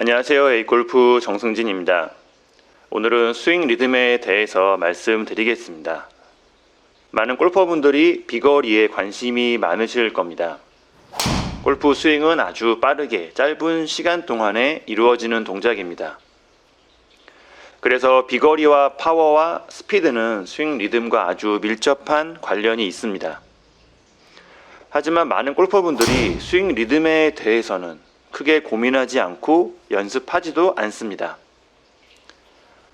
안녕하세요. A골프 정승진입니다. 오늘은 스윙 리듬에 대해서 말씀드리겠습니다. 많은 골퍼분들이 비거리에 관심이 많으실 겁니다. 골프 스윙은 아주 빠르게 짧은 시간 동안에 이루어지는 동작입니다. 그래서 비거리와 파워와 스피드는 스윙 리듬과 아주 밀접한 관련이 있습니다. 하지만 많은 골퍼분들이 스윙 리듬에 대해서는 크게 고민하지 않고 연습하지도 않습니다.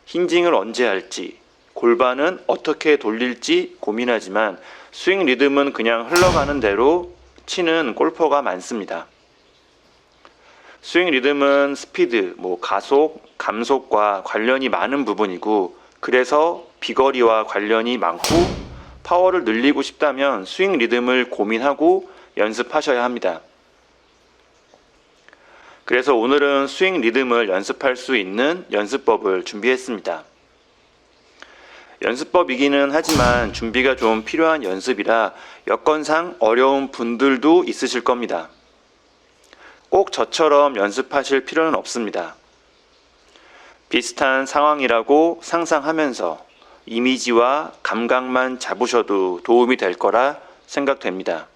힌징을 언제 할지, 골반은 어떻게 돌릴지 고민하지만 스윙 리듬은 그냥 흘러가는 대로 치는 골퍼가 많습니다. 스윙 리듬은 스피드, 뭐 가속, 감속과 관련이 많은 부분이고 그래서 비거리와 관련이 많고 파워를 늘리고 싶다면 스윙 리듬을 고민하고 연습하셔야 합니다. 그래서 오늘은 스윙 리듬을 연습할 수 있는 연습법을 준비했습니다. 연습법이기는 하지만 준비가 좀 필요한 연습이라 여건상 어려운 분들도 있으실 겁니다. 꼭 저처럼 연습하실 필요는 없습니다. 비슷한 상황이라고 상상하면서 이미지와 감각만 잡으셔도 도움이 될 거라 생각됩니다.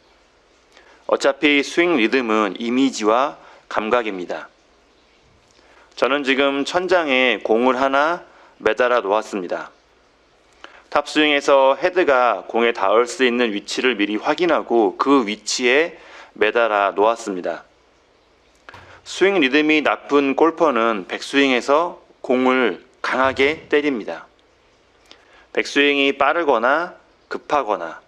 어차피 스윙 리듬은 이미지와 감각입니다. 저는 지금 천장에 공을 하나 매달아 놓았습니다. 탑스윙에서 헤드가 공에 닿을 수 있는 위치를 미리 확인하고 그 위치에 매달아 놓았습니다. 스윙 리듬이 나쁜 골퍼는 백스윙에서 공을 강하게 때립니다. 백스윙이 빠르거나 급하거나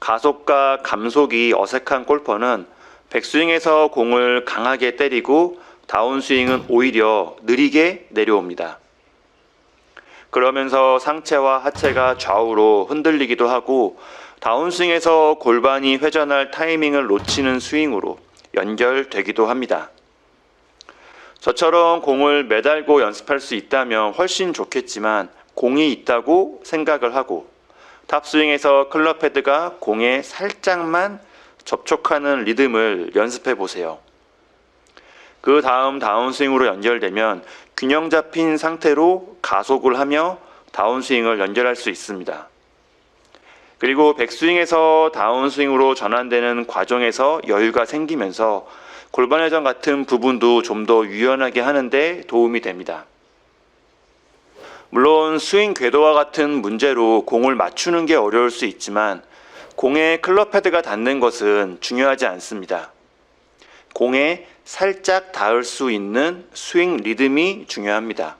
가속과 감속이 어색한 골퍼는 백스윙에서 공을 강하게 때리고 다운스윙은 오히려 느리게 내려옵니다. 그러면서 상체와 하체가 좌우로 흔들리기도 하고 다운스윙에서 골반이 회전할 타이밍을 놓치는 스윙으로 연결되기도 합니다. 저처럼 공을 매달고 연습할 수 있다면 훨씬 좋겠지만 공이 있다고 생각을 하고 탑스윙에서 클럽 헤드가 공에 살짝만 접촉하는 리듬을 연습해 보세요. 그 다음 다운스윙으로 연결되면 균형 잡힌 상태로 가속을 하며 다운스윙을 연결할 수 있습니다. 그리고 백스윙에서 다운스윙으로 전환되는 과정에서 여유가 생기면서 골반 회전 같은 부분도 좀 더 유연하게 하는데 도움이 됩니다. 물론 스윙 궤도와 같은 문제로 공을 맞추는 게 어려울 수 있지만 공에 클럽 헤드가 닿는 것은 중요하지 않습니다. 공에 살짝 닿을 수 있는 스윙 리듬이 중요합니다.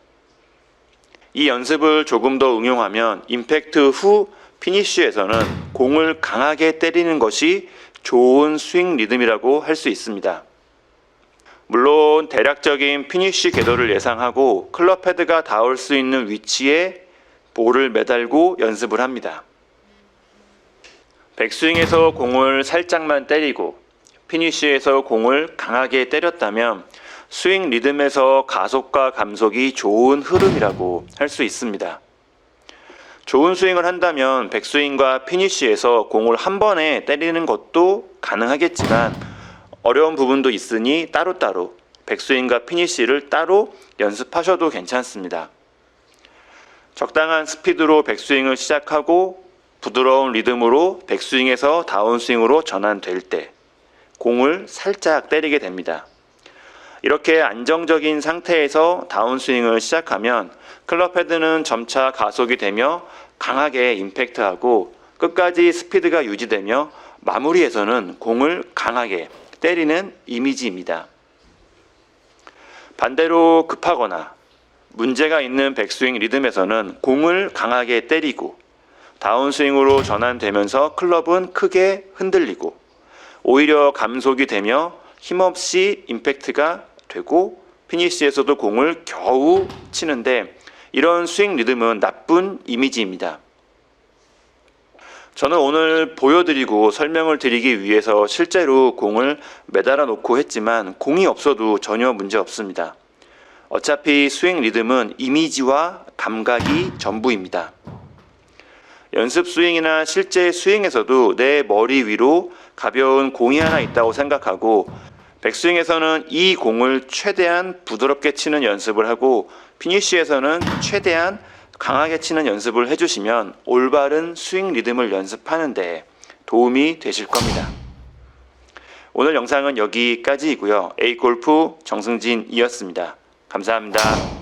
이 연습을 조금 더 응용하면 임팩트 후 피니쉬에서는 공을 강하게 때리는 것이 좋은 스윙 리듬이라고 할 수 있습니다. 물론 대략적인 피니쉬 궤도를 예상하고 클럽 헤드가 닿을 수 있는 위치에 볼을 매달고 연습을 합니다. 백스윙에서 공을 살짝만 때리고 피니쉬에서 공을 강하게 때렸다면 스윙 리듬에서 가속과 감속이 좋은 흐름이라고 할 수 있습니다. 좋은 스윙을 한다면 백스윙과 피니쉬에서 공을 한 번에 때리는 것도 가능하겠지만 어려운 부분도 있으니 따로따로 백스윙과 피니쉬를 따로 연습하셔도 괜찮습니다. 적당한 스피드로 백스윙을 시작하고 부드러운 리듬으로 백스윙에서 다운스윙으로 전환될 때 공을 살짝 때리게 됩니다. 이렇게 안정적인 상태에서 다운스윙을 시작하면 클럽 헤드는 점차 가속이 되며 강하게 임팩트하고 끝까지 스피드가 유지되며 마무리에서는 공을 강하게 때리는 이미지입니다. 반대로 급하거나 문제가 있는 백스윙 리듬에서는 공을 강하게 때리고 다운스윙으로 전환되면서 클럽은 크게 흔들리고 오히려 감속이 되며 힘없이 임팩트가 되고 피니시에서도 공을 겨우 치는데 이런 스윙 리듬은 나쁜 이미지입니다. 저는 오늘 보여드리고 설명을 드리기 위해서 실제로 공을 매달아 놓고 했지만 공이 없어도 전혀 문제 없습니다. 어차피 스윙 리듬은 이미지와 감각이 전부입니다. 연습 스윙이나 실제 스윙에서도 내 머리 위로 가벼운 공이 하나 있다고 생각하고 백스윙에서는 이 공을 최대한 부드럽게 치는 연습을 하고 피니쉬에서는 최대한 강하게 치는 연습을 해주시면 올바른 스윙 리듬을 연습하는데 도움이 되실 겁니다. 오늘 영상은 여기까지이고요. A 골프 정승진이었습니다. 감사합니다.